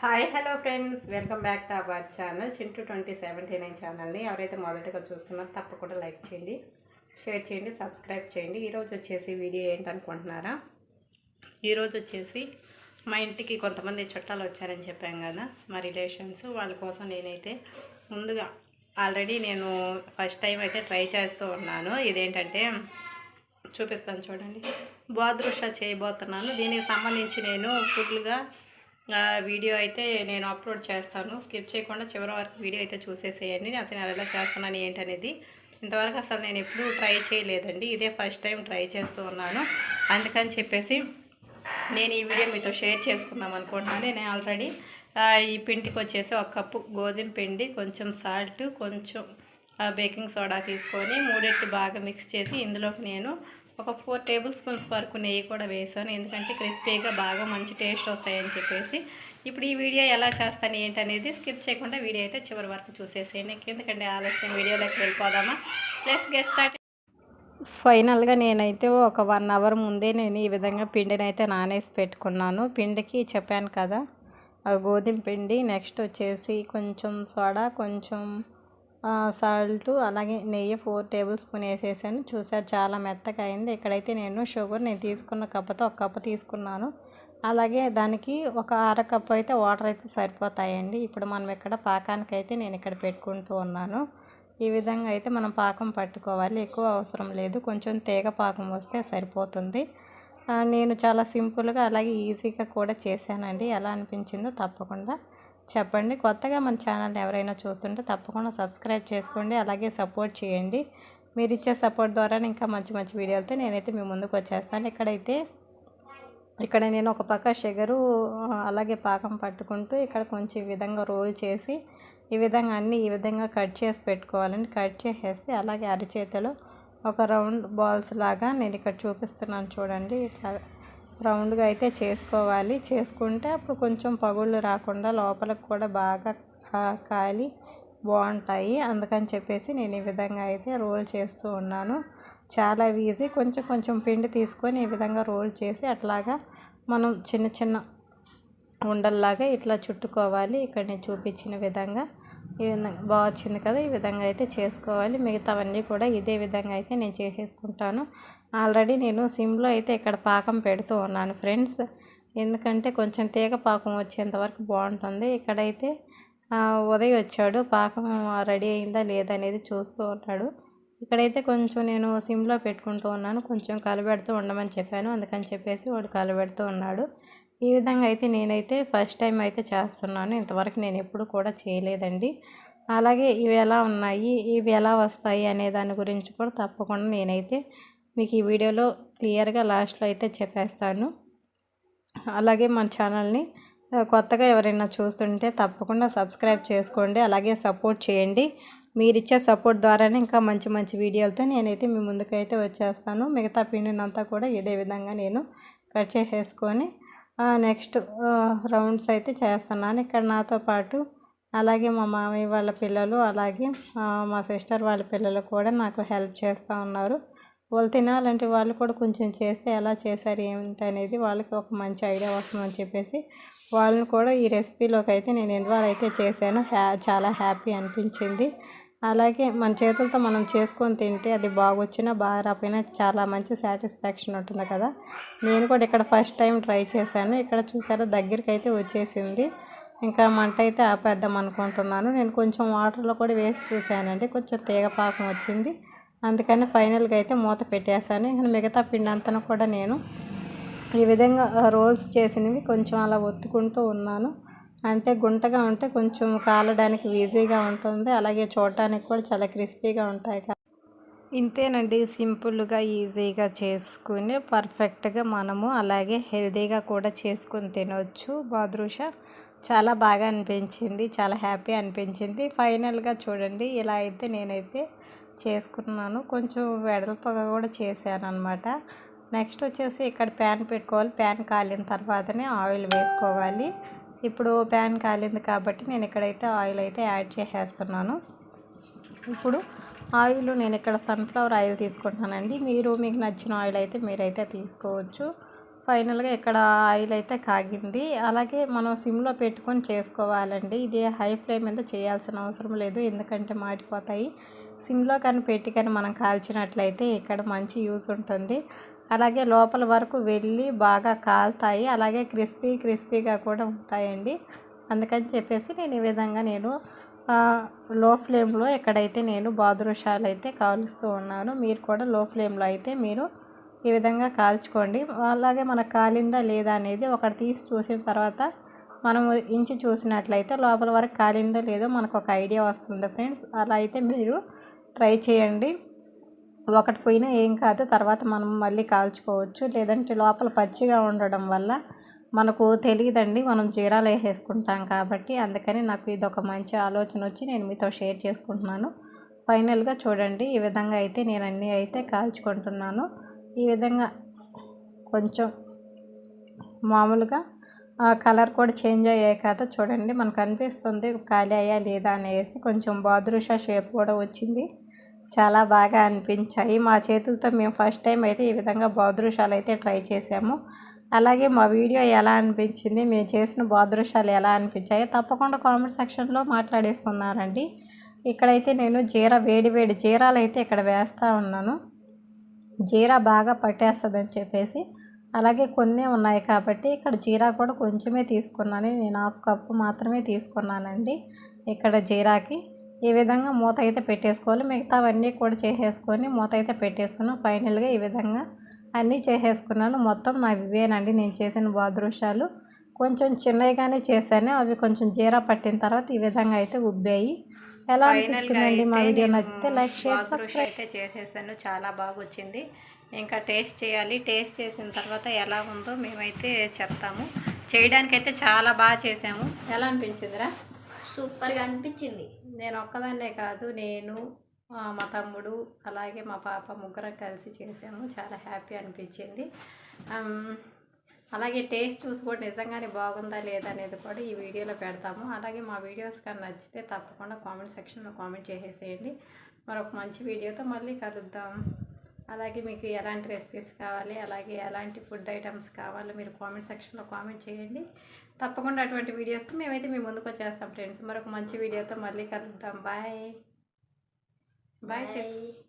Hi hello friends welcome back to our channel Chintu twenty seventy nine ఛానల్ని ఎవరైతే మొదటగా చూస్తున్నారో తప్పకుండా లైక్ చేయండి షేర్ చేయండి సబ్స్క్రైబ్ చేయండి. ఈరోజు వచ్చేసి వీడియో ఏంటనుకుంటున్నారా? ఈరోజు వచ్చేసి మా ఇంటికి కొంతమంది చుట్టాలు వచ్చారని చెప్పాం కదా. మా రిలేషన్స్ వాళ్ళ కోసం నేనైతే ముందుగా ఆల్రెడీ నేను ఫస్ట్ టైం అయితే ట్రై చేస్తూ ఉన్నాను. ఇదేంటంటే చూపిస్తాను చూడండి. బాదృష చేయబోతున్నాను. దీనికి సంబంధించి నేను ఫుల్గా వీడియో అయితే నేను అప్లోడ్ చేస్తాను. స్కిప్ చేయకుండా చివరి వరకు వీడియో అయితే చూసేసేయండి. అసలు నేను ఎలా చేస్తున్నాను ఏంటనేది ఇంతవరకు అసలు నేను ఎప్పుడూ ట్రై చేయలేదండి. ఇదే ఫస్ట్ టైం ట్రై చేస్తూ ఉన్నాను. అందుకని చెప్పేసి నేను ఈ వీడియో మీతో షేర్ చేసుకుందాం అనుకుంటున్నాను. నేను ఆల్రెడీ ఈ పిండికి వచ్చేసి ఒక కప్పు గోధుమ పిండి కొంచెం సాల్ట్ కొంచెం బేకింగ్ సోడా తీసుకొని మూడెట్టు బాగా మిక్స్ చేసి ఇందులోకి నేను ఒక ఫోర్ టేబుల్ స్పూన్స్ వరకు నెయ్యి కూడా వేసాను. ఎందుకంటే క్రిస్పీగా బాగా మంచి టేస్ట్ వస్తాయని చెప్పేసి. ఇప్పుడు ఈ వీడియో ఎలా చేస్తాను ఏంటనేది స్కిప్ చేయకుండా వీడియో అయితే చివరి వరకు చూసేసేయండి. ఎందుకంటే ఆలస్యం? వీడియోలోకి వెళ్ళిపోదామా? ప్లస్ గెస్ట్ స్టార్ట్ ఫైనల్గా నేనైతే ఒక వన్ అవర్ ముందే నేను ఈ విధంగా పిండిని అయితే నానేసి పెట్టుకున్నాను. పిండికి చెప్పాను కదా ఆ గోధుమ పిండి. నెక్స్ట్ వచ్చేసి కొంచెం సోడా కొంచెం సాల్ట్ అలాగే నెయ్యి ఫోర్ టేబుల్ స్పూన్ వేసేసాను. చూసారు చాలా మెత్తగా అయింది. ఇక్కడైతే నేను షుగర్ నేను తీసుకున్న కప్పుతో ఒక కప్పు తీసుకున్నాను. అలాగే దానికి ఒక అర కప్పు అయితే వాటర్ అయితే సరిపోతాయండి. ఇప్పుడు మనం ఇక్కడ పాకానికి అయితే నేను ఇక్కడ పెట్టుకుంటూ ఉన్నాను. ఈ విధంగా అయితే మనం పాకం పట్టుకోవాలి. ఎక్కువ అవసరం లేదు. కొంచెం తీగ పాకం వస్తే సరిపోతుంది. నేను చాలా సింపుల్గా అలాగే ఈజీగా కూడా చేశానండి. ఎలా అనిపించిందో తప్పకుండా చెప్పండి. కొత్తగా మన ఛానల్ ఎవరైనా చూస్తుంటే తప్పకుండా సబ్స్క్రైబ్ చేసుకోండి. అలాగే సపోర్ట్ చేయండి. మీరు ఇచ్చే సపోర్ట్ ద్వారా ఇంకా మంచి మంచి వీడియోలతో నేనైతే మీ ముందుకు వచ్చేస్తాను. ఇక్కడైతే ఇక్కడ నేను ఒక పక్క షుగరు అలాగే పాకం పట్టుకుంటూ ఇక్కడ కొంచెం ఈ విధంగా రోల్ చేసి ఈ విధంగా అన్నీ ఈ విధంగా కట్ చేసి పెట్టుకోవాలని కట్ చేసేసి అలాగే అరిచేతిలో ఒక రౌండ్ బాల్స్ లాగా నేను ఇక్కడ చూపిస్తున్నాను చూడండి. ఇట్లా రౌండ్గా అయితే చేసుకోవాలి. చేసుకుంటే అప్పుడు కొంచెం పగుళ్ళు రాకుండా లోపలికి కూడా బాగా కాలి బాగుంటాయి. అందుకని చెప్పేసి నేను ఈ విధంగా అయితే రోల్ చేస్తూ ఉన్నాను. చాలా ఈజీ. కొంచెం కొంచెం పిండి తీసుకొని ఈ విధంగా రోల్ చేసి అట్లాగా మనం చిన్న చిన్న ఉండల్లాగా ఇట్లా చుట్టుకోవాలి. ఇక్కడ నేను చూపించిన విధంగా. ఈ విధంగా బాగా వచ్చింది కదా ఈ విధంగా అయితే చేసుకోవాలి. మిగతావన్నీ కూడా ఇదే విధంగా అయితే నేను చేసేసుకుంటాను. ఆల్రెడీ నేను సిమ్లో అయితే ఇక్కడ పాకం పెడుతూ ఉన్నాను ఫ్రెండ్స్. ఎందుకంటే కొంచెం తీగ పాకం వచ్చేంత వరకు బాగుంటుంది. ఇక్కడైతే ఉదయం ఉదయ్ వచ్చాడు. పాకం రెడీ అయిందా లేదా అనేది చూస్తూ ఉన్నాడు. ఇక్కడైతే కొంచెం నేను సిమ్లో పెట్టుకుంటూ ఉన్నాను. కొంచెం కలబెడుతూ ఉండమని చెప్పాను. అందుకని చెప్పేసి వాడు కలబెడుతూ ఉన్నాడు. ఈ విధంగా అయితే నేనైతే ఫస్ట్ టైం అయితే చేస్తున్నాను. ఇంతవరకు నేను ఎప్పుడు కూడా చేయలేదండి. అలాగే ఇవి ఎలా ఉన్నాయి ఇవి ఎలా వస్తాయి అనే దాని గురించి కూడా తప్పకుండా నేనైతే మీకు ఈ వీడియోలో క్లియర్గా లాస్ట్లో అయితే చెప్పేస్తాను. అలాగే మన ఛానల్ని కొత్తగా ఎవరైనా చూస్తుంటే తప్పకుండా సబ్స్క్రైబ్ చేసుకోండి. అలాగే సపోర్ట్ చేయండి. మీరు ఇచ్చే సపోర్ట్ ద్వారానే ఇంకా మంచి మంచి వీడియోలతో నేనైతే మీ ముందుకైతే వచ్చేస్తాను. మిగతా పిండినంతా కూడా ఇదే విధంగా నేను కట్ చేసేసుకొని నెక్స్ట్ రౌండ్స్ అయితే చేస్తున్నాను. ఇక్కడ నాతో పాటు అలాగే మా మామయ్య వాళ్ళ పిల్లలు అలాగే మా సిస్టర్ వాళ్ళ పిల్లలు కూడా నాకు హెల్ప్ చేస్తూ ఉన్నారు. వాళ్ళు తినాలంటే వాళ్ళు కూడా కొంచెం చేస్తే ఎలా చేశారు ఏమిటి అనేది వాళ్ళకి ఒక మంచి ఐడియా వస్తుందని చెప్పేసి వాళ్ళని కూడా ఈ రెసిపీలోకి అయితే నేను ఇన్వాల్వ్ అయితే చేశాను. హ్యా చాలా హ్యాపీ అనిపించింది. అలాగే మన చేతులతో మనం చేసుకొని తింటే అది బాగొచ్చినా బాగా రాకపోయినా చాలా మంచి సాటిస్ఫాక్షన్ ఉంటుంది కదా. నేను కూడా ఇక్కడ ఫస్ట్ టైం ట్రై చేశాను. ఇక్కడ చూసారా దగ్గరికి అయితే వచ్చేసింది. ఇంకా మంట అయితే ఆపేద్దాం అనుకుంటున్నాను. నేను కొంచెం వాటర్లో కూడా వేసి చూశానండి. కొంచెం తీగపాకం వచ్చింది. అందుకని ఫైనల్గా అయితే మూత పెట్టేశాను. ఇంకా మిగతా పిండి అంతా కూడా నేను ఈ విధంగా రోల్స్ చేసినవి కొంచెం అలా ఒత్తుకుంటూ ఉన్నాను. అంటే గుంటగా ఉంటే కొంచెం కాలడానికి ఈజీగా ఉంటుంది. అలాగే చూడటానికి కూడా చాలా క్రిస్పీగా ఉంటాయి కదా. ఇంతేనండి సింపుల్గా ఈజీగా చేసుకుని పర్ఫెక్ట్గా మనము అలాగే హెల్తీగా కూడా చేసుకుని తినవచ్చు బాదృష చాలా బాగా అనిపించింది చాలా హ్యాపీ అనిపించింది. ఫైనల్గా చూడండి ఇలా అయితే నేనైతే చేసుకున్నాను. కొంచెం వెడల్పగా కూడా చేశాను అనమాట నెక్స్ట్ వచ్చేసి ఇక్కడ ప్యాన్ పెట్టుకోవాలి. ప్యాన్ కాలిన తర్వాతనే ఆయిల్ వేసుకోవాలి. ఇప్పుడు ప్యాన్ కాలింది కాబట్టి నేను ఇక్కడైతే ఆయిల్ అయితే యాడ్ చేసేస్తున్నాను. ఇప్పుడు ఆయిల్ నేను ఇక్కడ సన్ఫ్లవర్ ఆయిల్ తీసుకుంటున్నానండి. మీరు మీకు నచ్చిన ఆయిల్ అయితే మీరైతే తీసుకోవచ్చు. ఫైనల్గా ఇక్కడ ఆయిల్ అయితే కాగింది. అలాగే మనం సిమ్లో పెట్టుకొని చేసుకోవాలండి. ఇది హై ఫ్లేమ్ మీద చేయాల్సిన అవసరం లేదు ఎందుకంటే మాడిపోతాయి. సిమ్లో కానీ పెట్టి కానీ మనం కాల్చినట్లయితే ఇక్కడ మంచి యూజ్ ఉంటుంది. అలాగే లోపల వరకు వెళ్ళి బాగా కాలుతాయి. అలాగే క్రిస్పీ క్రిస్పీగా కూడా ఉంటాయండి. అందుకని చెప్పేసి నేను ఈ విధంగా నేను లో ఫ్లేమ్లో ఎక్కడైతే నేను బాదురుషాలు అయితే కాలుస్తూ ఉన్నాను మీరు కూడా లో ఫ్లేమ్లో అయితే మీరు ఈ విధంగా కాల్చుకోండి. అలాగే మనకు కాలిందా లేదా అనేది ఒకటి తీసి చూసిన తర్వాత మనం ఇంచి చూసినట్లయితే లోపల వరకు కాలిందో లేదో మనకు ఒక ఐడియా వస్తుంది ఫ్రెండ్స్. అలా అయితే మీరు ట్రై చేయండి. ఒకటి పోయినా ఏం కాదు. తర్వాత మనం మళ్ళీ కాల్చుకోవచ్చు. లేదంటే లోపల పచ్చిగా ఉండడం వల్ల మనకు తెలియదండి. మనం జీరాలు వేసేసుకుంటాం కాబట్టి. అందుకని నాకు ఇది ఒక మంచి ఆలోచన వచ్చి నేను మీతో షేర్ చేసుకుంటున్నాను. ఫైనల్గా చూడండి. ఈ విధంగా అయితే నేను అన్నీ అయితే కాల్చుకుంటున్నాను. ఈ విధంగా కొంచెం మామూలుగా ఆ కలర్ కూడా చేంజ్ అయ్యాయి కదా. చూడండి. మనకు అనిపిస్తుంది ఖాళీ అయ్యా లేదా అనేసి కొంచెం బాదురుష షేప్ కూడా వచ్చింది. చాలా బాగా అనిపించాయి. మా చేతులతో మేము ఫస్ట్ టైం అయితే ఈ విధంగా బాదురుషాలు అయితే ట్రై చేసాము అలాగే మా వీడియో ఎలా అనిపించింది మేము చేసిన బాదురుషాలు ఎలా అనిపించాయి తప్పకుండా కామెంట్ సెక్షన్లో మాట్లాడేసుకున్నారండి. ఇక్కడైతే నేను జీరా వేడి వేడి జీరాలు అయితే ఇక్కడ వేస్తూ ఉన్నాను. జీరా బాగా పట్టేస్తుందని చెప్పేసి అలాగే కొన్ని ఉన్నాయి కాబట్టి ఇక్కడ జీరా కూడా కొంచెమే తీసుకున్నాను. నేను హాఫ్ కప్పు మాత్రమే తీసుకున్నానండి ఇక్కడ జీరాకి. ఈ విధంగా మూత అయితే పెట్టేసుకోవాలి. మిగతావన్నీ కూడా చేసేసుకొని మూత అయితే పెట్టేసుకున్నాను. ఫైనల్గా ఈ విధంగా అన్నీ చేసేసుకున్నాను. మొత్తం నా ఇవేనండి నేను చేసిన బాదురుషాలు కొంచెం చిన్నవిగానే చేశాను. అవి కొంచెం జీరా పట్టిన తర్వాత ఈ విధంగా అయితే ఉబ్బాయి. ఎలా అనిపించిందండి మా వీడియో నచ్చితే లైక్ షేర్ సబ్స్క్రైబ్. అయితే చేసేసాను. చాలా బాగా వచ్చింది ఇంకా టేస్ట్ చేయాలి. టేస్ట్ చేసిన తర్వాత ఎలా ఉందో మేమైతే చెప్తాము. చేయడానికైతే చాలా బాగా చేసాము. ఎలా అనిపించిందిరా? సూపర్గా అనిపించింది. నేను ఒక్కదాన్నే కాదు నేను మా తమ్ముడు అలాగే మా పాప ముగ్గురం కలిసి చేసాము. చాలా హ్యాపీ అనిపించింది. అలాగే టేస్ట్ చూసి కూడా నిజంగానే బాగుందా లేదా అనేది కూడా ఈ వీడియోలో పెడతాము. అలాగే మా వీడియోస్ కానీ నచ్చితే తప్పకుండా కామెంట్ సెక్షన్లో కామెంట్ చేసేసేయండి. మరొక మంచి వీడియోతో మళ్ళీ కలుద్దాం. అలాగే మీకు ఎలాంటి రెసిపీస్ కావాలి అలాగే ఎలాంటి ఫుడ్ ఐటమ్స్ కావాలో మీరు కామెంట్ సెక్షన్లో కామెంట్ చేయండి. తప్పకుండా అటువంటి వీడియోస్తో మేమైతే మీ ముందుకు వచ్చేస్తాం ఫ్రెండ్స్ మరొక మంచి వీడియోతో మళ్ళీ కలుద్దాం. బాయ్ బాయ్ చెప్పు